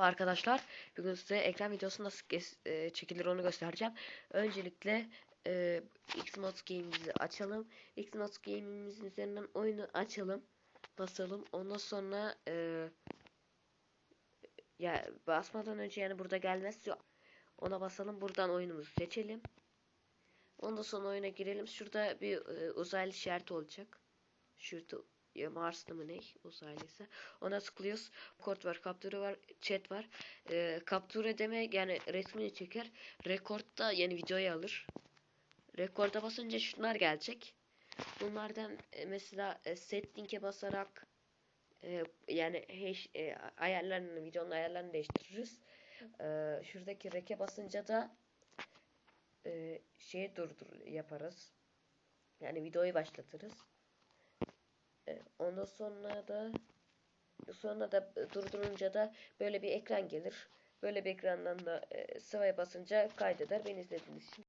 Merhaba arkadaşlar. Bugün size ekran videosu nasıl e, çekilir onu göstereceğim. Öncelikle e, Xbox Games'i açalım. Xbox Games'in üzerinden oyunu açalım. Basalım. Ondan sonra e, ya basmadan önce yani burada gelmezse ona basalım. Buradan oyunumuzu seçelim. Ondan sonra oyuna girelim. Şurada bir e, uzaylı işareti olacak. Şurada ya Mars'ta mı ne uzaylıysa ona tıklıyoruz. Kod var, kaptura var, chat var. Ee, kaptura demek yani resmini çeker. Rekordda yani videoyu alır. Rekorda basınca şunlar gelecek. Bunlardan e, mesela e, setting'e basarak e, yani hash, e, ayarlarını, videonun ayarlarını değiştiririz. E, şuradaki reke basınca da e, şey durdur yaparız. Yani videoyu başlatırız. E, Ondan sonra da sonra da durdurunca da böyle bir ekran gelir. Böyle bir ekrandan da e, sıvaya basınca kaydeder. Beni izlediğiniz için